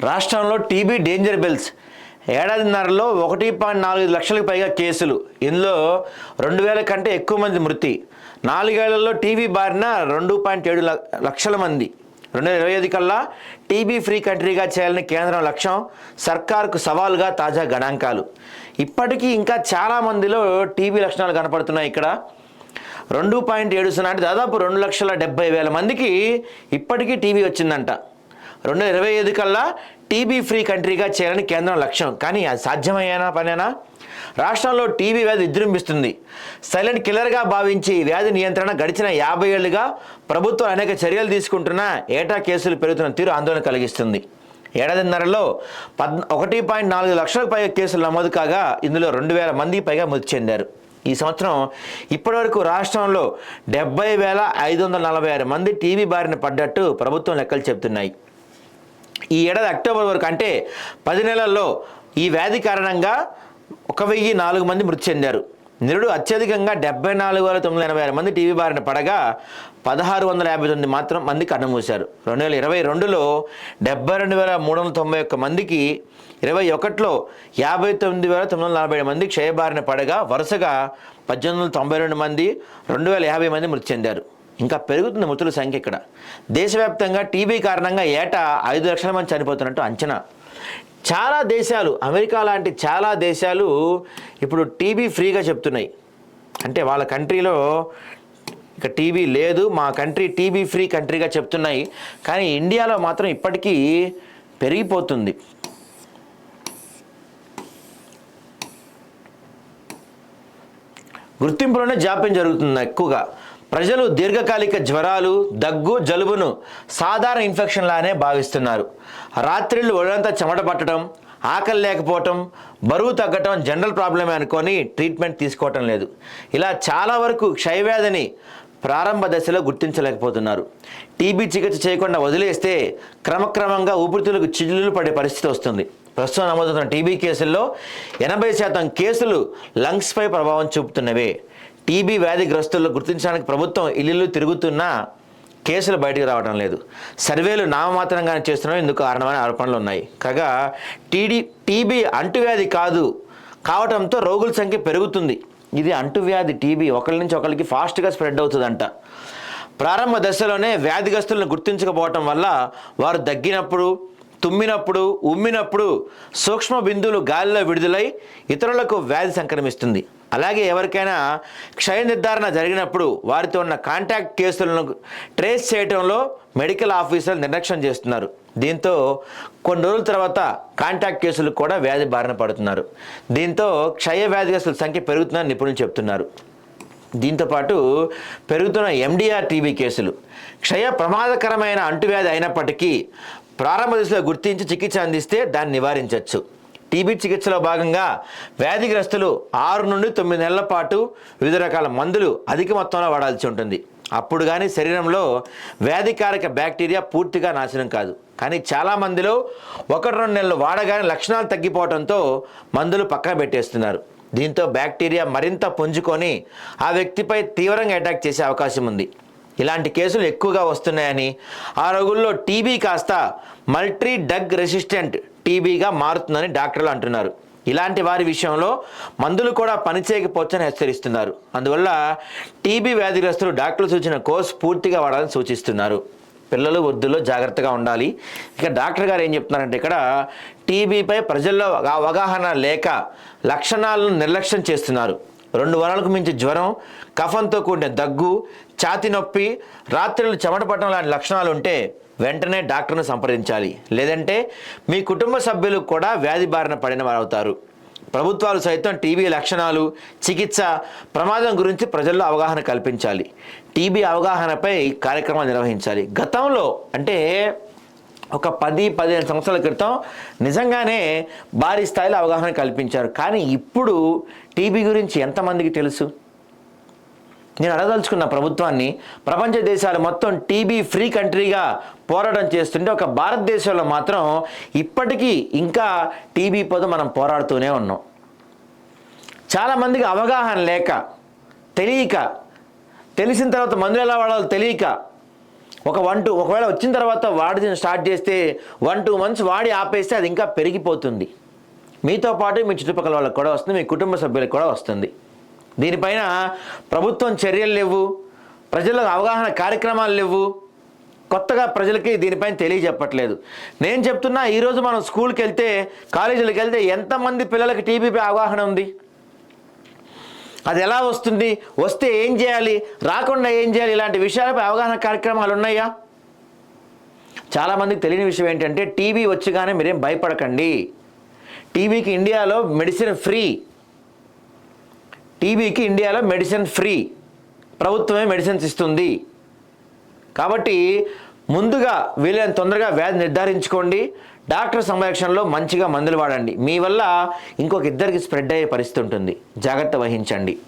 రాష్ట్రంలో TB danger bells. ఏడాదిన్నరలో ఒకటి point నాలుగు లక్షలకు పైగా కేసులు. ఇందులో రెండు వేల కంటే ఎక్కువ మంది మృతి. నాలుగేళ్ళలో టీబీ బారిన రెండు పాయింట్ ఏడు ల- లక్షల మంది. రెండు వేల ఇరవై ఐదు కల్లా టీబీ ఫ్రీ కంట్రీగా చేయాలని కేంద్రం లక్ష్యం సర్కార్కు సవాలుగా తాజా గణాంకాలు. ఇప్పటికీ ఇంకా చాలా మందిలో టీబీ లక్షణాలు కనపడుతున్నాయి ఇక్కడ. రెండు పాయింట్ ఏడు సున్నా అంటే దాదాపు రెండు లక్షల డెబ్బై వేల మందికి ఇప్పటికీ టీబీ వచ్చిందంట. రెండు వేల ఇరవై ఐదు కల్లా టీబీ ఫ్రీ కంట్రీగా చేయాలని కేంద్రం లక్ష్యం. కానీ అది సాధ్యమయ్యేనా పనేనా? రాష్ట్రంలో టీబీ వ్యాధి విజృంభిస్తుంది. సైలెంట్ కిల్లర్గా భావించి వ్యాధి నియంత్రణ గడిచిన యాభై ఏళ్ళుగా ప్రభుత్వం అనేక చర్యలు తీసుకుంటున్నా ఏటా కేసులు పెరుగుతున్న తీరు ఆందోళన కలిగిస్తుంది. ఏడాదిన్నరలో పద్ ఒకటి పాయింట్ నాలుగు లక్షలకు పైగా కేసులు నమోదు కాగా ఇందులో రెండు వేల మంది పైగా మృతి చెందారు. ఈ సంవత్సరం ఇప్పటివరకు రాష్ట్రంలో డెబ్బై వేల ఐదు వందల నలభై ఆరు మంది టీబీ బారిన పడ్డట్టు ప్రభుత్వం లెక్కలు చెబుతున్నాయి. ఈ ఏడాది అక్టోబర్ వరకు అంటే పది నెలల్లో ఈ వ్యాధి కారణంగా ఒక వెయ్యి నాలుగు మంది మృతి చెందారు. నిరుడు అత్యధికంగా డెబ్బై నాలుగు వేల తొమ్మిది ఎనభై ఆరు మంది టీవీ బారిన పడగా పదహారు వందల యాభై తొమ్మిది మాత్రం మంది కన్నుమూశారు రెండు వేల ఇరవై రెండులో డెబ్బై రెండు వేల మూడు వందల తొంభై ఒక్క మందికి ఇరవై ఒకటిలో యాభై తొమ్మిది వేల తొమ్మిది వందల నలభై ఏడు మంది క్షయబారిన పడగా వరుసగా పద్దెనిమిది వందల తొంభై రెండు మంది రెండు వేల యాభై మంది మృతి చెందారు. ఇంకా పెరుగుతుంది మృతుల సంఖ్య ఇక్కడ. దేశవ్యాప్తంగా టీబీ కారణంగా ఏటా ఐదు లక్షల మంది చనిపోతున్నట్టు అంచనా. చాలా దేశాలు అమెరికా లాంటి చాలా దేశాలు ఇప్పుడు టీబీ ఫ్రీగా చెప్తున్నాయి. అంటే వాళ్ళ కంట్రీలో ఇక టీబీ లేదు మా కంట్రీ టీబీ ఫ్రీ కంట్రీగా చెప్తున్నాయి. కానీ ఇండియాలో మాత్రం ఇప్పటికీ పెరిగిపోతుంది. గుర్తింపులోనే జాప్యం జరుగుతుంది ఎక్కువగా. ప్రజలు దీర్ఘకాలిక జ్వరాలు దగ్గు జలుబును సాధారణ ఇన్ఫెక్షన్ లానే భావిస్తున్నారు. రాత్రిళ్ళు ఒళ్ళంతా చెమట పట్టడం ఆకలి లేకపోవటం బరువు తగ్గటం జనరల్ ప్రాబ్లమే అనుకొని ట్రీట్మెంట్ తీసుకోవటం లేదు. ఇలా చాలా వరకు క్షయవ్యాధిని ప్రారంభ దశలో గుర్తించలేకపోతున్నారు. టీబీ చికిత్స చేయకుండా వదిలేస్తే క్రమక్రమంగా ఊపిరితిత్తులకు చిల్లులు పడే పరిస్థితి వస్తుంది. ప్రస్తుతం నమోదవుతున్న టీబీ కేసుల్లో ఎనభై శాతం కేసులు లంగ్స్పై ప్రభావం చూపుతున్నవే. టీబీ వ్యాధిగ్రస్తులను గుర్తించడానికి ప్రభుత్వం ఇల్లు తిరుగుతున్నా కేసులు బయటకు రావడం లేదు. సర్వేలు నామమాత్రంగానే చేస్తున్నాం ఇందుకు కారణమైన ఆరోపణలు ఉన్నాయి. కాగా టీడీ టీబీ అంటువ్యాధి కాదు. కావడంతో రోగుల సంఖ్య పెరుగుతుంది. ఇది అంటువ్యాధి టీబీ ఒకరి నుంచి ఒకరికి ఫాస్ట్గా స్ప్రెడ్ అవుతుందంట. ప్రారంభ దశలోనే వ్యాధిగ్రస్తులను గుర్తించకపోవటం వల్ల వారు దగ్గినప్పుడు తుమ్మినప్పుడు ఉమ్మినప్పుడు సూక్ష్మ బిందువులు గాలిలో విడుదలై ఇతరులకు వ్యాధి సంక్రమిస్తుంది. అలాగే ఎవరికైనా క్షయ నిర్ధారణ జరిగినప్పుడు వారితో ఉన్న కాంటాక్ట్ కేసులను ట్రేస్ చేయడంలో మెడికల్ ఆఫీసర్లు నిర్లక్ష్యం చేస్తున్నారు. దీంతో కొన్ని రోజుల తర్వాత కాంటాక్ట్ కేసులు కూడా వ్యాధి బారిన పడుతున్నారు. దీంతో క్షయ వ్యాధిగ్రస్తుల సంఖ్య పెరుగుతుందని నిపుణులు చెప్తున్నారు దీంతోపాటు పెరుగుతున్న ఎండిఆర్ టీబీ కేసులు. క్షయ ప్రమాదకరమైన అంటువ్యాధి అయినప్పటికీ ప్రారంభ దశలో గుర్తించి చికిత్స అందిస్తే దాన్ని నివారించవచ్చు టీబీ చికిత్సలో భాగంగా వ్యాధిగ్రస్తులు ఆరు నుండి తొమ్మిది నెలల పాటు వివిధ రకాల మందులు అధిక మొత్తంలో వాడాల్సి ఉంటుంది. అప్పుడు కానీ శరీరంలో వ్యాధికారక బ్యాక్టీరియా పూర్తిగా నాశనం కాదు. కానీ చాలామందిలో ఒకటి రెండు నెలలు వాడగానే లక్షణాలు తగ్గిపోవడంతో మందులు పక్కన పెట్టేస్తున్నారు. దీంతో బ్యాక్టీరియా మరింత పుంజుకొని ఆ వ్యక్తిపై తీవ్రంగా అటాక్ చేసే అవకాశం ఉంది. ఇలాంటి కేసులు ఎక్కువగా వస్తున్నాయని ఆ రోగుల్లో టీబీ కాస్త మల్టీ డగ్ రెసిస్టెంట్ టీబీగా మారుతుందని డాక్టర్లు అంటున్నారు. ఇలాంటి వారి విషయంలో మందులు కూడా పనిచేయకపోవచ్చని హెచ్చరిస్తున్నారు. అందువల్ల టీబీ వ్యాధిగ్రస్తులు డాక్టర్లు సూచిన కోర్స్ పూర్తిగా వాడాలని సూచిస్తున్నారు. పిల్లలు వృద్ధుల్లో జాగ్రత్తగా ఉండాలి. ఇక డాక్టర్ గారు ఏం చెప్తున్నారంటే ఇక్కడ టీబీపై ప్రజల్లో అవగాహన లేక లక్షణాలను నిర్లక్ష్యం చేస్తున్నారు. రెండు వారాలకు మించి జ్వరం కఫంతో కూడిన దగ్గు ఛాతి నొప్పి రాత్రులు చెమట పట్టడం లాంటి లక్షణాలు ఉంటే వెంటనే డాక్టర్ను సంప్రదించాలి. లేదంటే మీ కుటుంబ సభ్యులు కూడా వ్యాధి బారిన పడిన వారు అవుతారు ప్రభుత్వాలు సైతం టీబీ లక్షణాలు చికిత్స ప్రమాదం గురించి ప్రజల్లో అవగాహన కల్పించాలి. టీబీ అవగాహనపై కార్యక్రమాలు నిర్వహించాలి. గతంలో అంటే ఒక పది పదిహేను సంవత్సరాల క్రితం నిజంగానే భారీ స్థాయిలో అవగాహన కల్పించారు. కానీ ఇప్పుడు టీబీ గురించి ఎంతమందికి తెలుసు? నేను అడగదలుచుకున్న ప్రభుత్వాన్ని ప్రపంచ దేశాలు మొత్తం టీబీ ఫ్రీ కంట్రీగా పోరాటం చేస్తుంటే ఒక భారతదేశంలో మాత్రం ఇప్పటికీ ఇంకా టీబీ పొద మనం పోరాడుతూనే ఉన్నాం. చాలామందికి అవగాహన లేక తెలియక తెలిసిన తర్వాత మందులు ఎలా వాడాలో తెలియక ఒక వన్ టూ ఒకవేళ వచ్చిన తర్వాత వాడి స్టార్ట్ చేస్తే వన్ టూ మంత్స్ వాడి ఆపేస్తే అది ఇంకా పెరిగిపోతుంది. మీతో పాటు మీ చుట్టుపక్కల వాళ్ళకి కూడా వస్తుంది మీ కుటుంబ సభ్యులకు కూడా వస్తుంది. దీనిపైన ప్రభుత్వం చర్యలు లేవు ప్రజలకు అవగాహన కార్యక్రమాలు లేవు. కొత్తగా ప్రజలకి దీనిపైన తెలియజెప్పట్లేదు. నేను చెప్తున్నా ఈరోజు మనం స్కూల్కి వెళ్తే కాలేజీలకు వెళ్తే ఎంతమంది పిల్లలకి టీబీపై అవగాహన ఉంది? అది ఎలా వస్తుంది? వస్తే ఏం చేయాలి? రాకుండా ఏం చేయాలి? ఇలాంటి విషయాలపై అవగాహన కార్యక్రమాలు ఉన్నాయా? చాలామందికి తెలియని విషయం ఏంటంటే టీబీ వచ్చిగానే మీరేం భయపడకండి. టీబీకి ఇండియాలో మెడిసిన్ ఫ్రీ. టీబీకి ఇండియాలో మెడిసిన్ ఫ్రీ. ప్రభుత్వమే మెడిసిన్స్ ఇస్తుంది. కాబట్టి ముందుగా వీలైన తొందరగా వ్యాధి నిర్ధారించుకోండి. డాక్టర్ సంరక్షణలో మంచిగా మందులు వాడండి. మీ వల్ల ఇంకొక ఇద్దరికి స్ప్రెడ్ అయ్యే పరిస్థితి ఉంటుంది. జాగ్రత్త వహించండి.